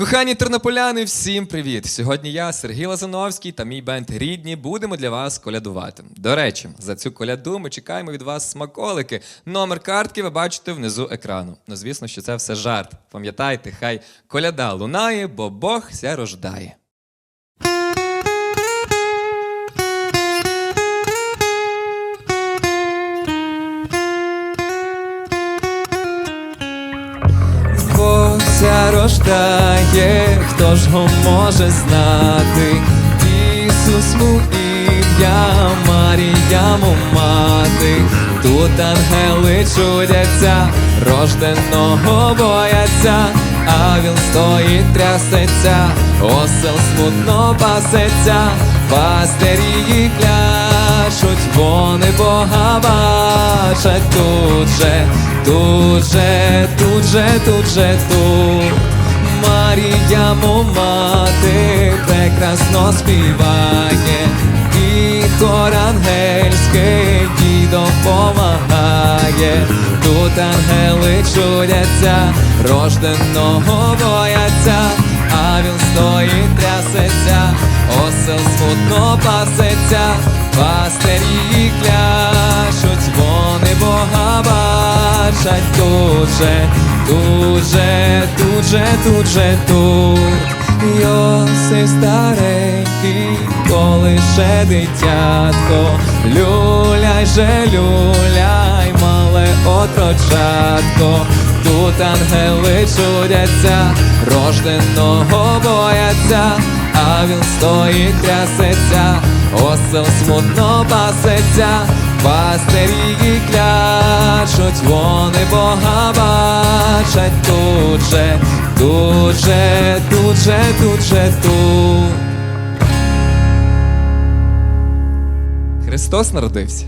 Кохані тернополяни, всім привіт! Сьогодні я, Сергій Лазановський та мій бенд Рідні будемо для вас колядувати. До речі, за цю коляду ми чекаємо від вас смаколики. Номер картки ви бачите внизу екрану. Ну, звісно, що це все жарт. Пам'ятайте, хай коляда лунає, бо Бог ся рождає. Богся рождає, хто ж го може знати? Ісус му ім'я, Марія мати, тут ангели чудяться, рожденого бояться, а він стоїть трясеться, осел смутно пасеться, пастирі її кляшуть, вони Бога бачать тут же, тут же, тут же, тут же, тут. Марія му мати прекрасно співає, і хор ангельський їй допомагає. Тут ангели чудяться, рожденого бояться, а він стоїть трясеться, осел смутно пасеться, пастирі кляшуть, вони Бога бачать тут же, тут же, тут тут. Же, тут. Йосиф старенький, коли ще дитятко, люляй же, люляй, мале отрочатко, тут ангели чудяться, рожденого бояться, а він стоїть трясеться, осел смутно пасеться, пастирі її кляшуть, вони Бога бачать тут же, тут же, тут же, тут же, тут. Христос народився.